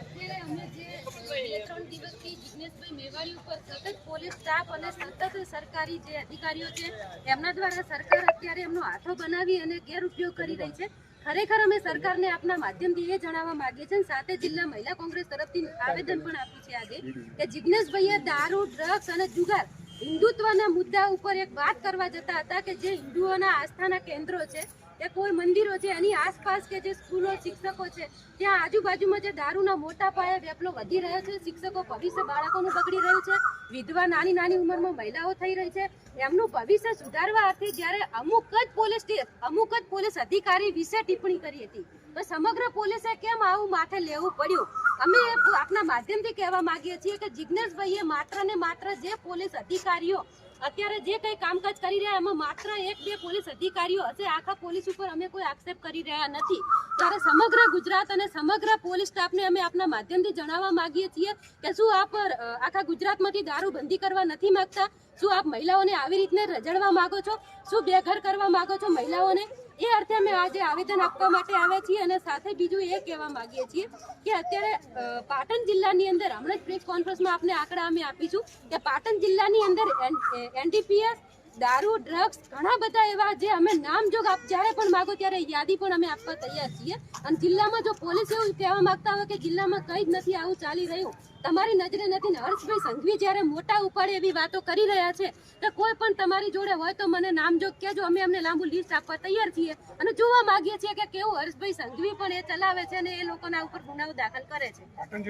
અત્યારે અમે જે ત્રણ દિવસથી જિજ્ઞેશભાઈ મેવાડી ઉપર સતત પોલીસ સ્ટાફ અને સતત સરકારી જે અધિકારીઓ છે, એમના દ્વારા સરકાર અત્યારે એમનો હાથો બનાવી અને ગેરઉપયોગ કરી રહી છે. ખરેખર અમે સરકારને આપના માધ્યમથી એ જણાવવા માંગીએ છીએ સાથે જિલ્લા મહિલા કોંગ્રેસ તરફથી આવેદન પણ આપ્યું છે આજે કે જિજ્ઞેશભાઈએ દારૂ, ડ્રગ્સ અને જુગાર હિન્દુત્વના મુદ્દા ઉપર એક વાત કરવા જતા હતા કે જે હિન્દુઓના આસ્થાના કેન્દ્રો છે, કે કોઈ મંદિરો છે, એની આસપાસ કે જે સ્કૂલો, શિક્ષકો છે, ત્યાં આજુબાજુમાં જે દારૂના મોટા પાયે વેપલો વધી રહ્યો છે, શિક્ષકો ભવિષ્ય બાળકોનું બગડી રહ્યું છે, વિધવા નાની નાની ઉંમરમાં મહિલાઓ થઈ રહી છે, એમનું ભવિષ્ય સુધારવા અર્થે જ્યારે અમુક જ પોલીસ અમુક જ પોલીસ અધિકારી વિશે ટિપ્પણી કરી હતી. તો સમગ્ર પોલીસે કેમ આવું માથે લેવું પડ્યું? અમે આપના માધ્યમથી કહેવા માંગીએ છીએ કે જિજ્ઞેશભાઈએ માત્ર ને માત્ર જે પોલીસ અધિકારીઓ અત્યારે જે કંઈ કામકાજ કરી રહ્યા, એમાં માત્ર એક બે પોલીસ અધિકારીઓ હશે. આખા પોલીસ ઉપર અમે કોઈ આક્ષેપ કરી રહ્યા નથી. ત્યારે સમગ્ર ગુજરાત અને સમગ્ર પોલીસ સ્ટાફને અમે આપના માધ્યમથી જણાવવા માંગીએ છીએ કે શું આપ આખા ગુજરાતમાંથી દારૂ બંધી કરવા નથી માંગતા? શું આપ મહિલાઓને આવી રીતને રજડવા માંગો છો? શું બેઘર કરવા માંગો છો મહિલાઓને? એ અર્થે અમે આજે આવેદન આપવા માટે આવ્યા છીએ અને સાથે બીજું એ કહેવા માંગીએ છીએ કે અત્યારે પાટણ જિલ્લાની અંદર હમણાં જ પ્રેસ કોન્ફરન્સમાં આપને આંકડા અમે આપીશું કે પાટણ જિલ્લાની અંદર એનડીપીએસ, દારૂ, ડ્રગ્સ ઘણા બધા એવા જે અમે નામજોગ આપ, જ્યારે પણ માગો ત્યારે યાદી પણ અમે આપવા તૈયાર છીએ. અને જિલ્લામાં જો પોલીસ એવું કહેવા માંગતા હોય કે જિલ્લામાં કંઈ જ નથી, આવું ચાલી રહ્યું તમારી નજરે નથી ને હર્ષભાઈ સંઘવી જ્યારે મોટા ઉપાડે એવી વાતો કરી રહ્યા છે કે કોઈ પણ તમારી જોડે હોય તો મને નામ જોગ કહેજો. અમે અમને લાંબુ લિસ્ટ આપવા તૈયાર છીએ અને જોવા માંગીએ છીએ કે કેવું હર્ષભાઈ સંઘવી પણ એ ચલાવે છે અને એ લોકોના ઉપર ગુનાઓ દાખલ કરે છે.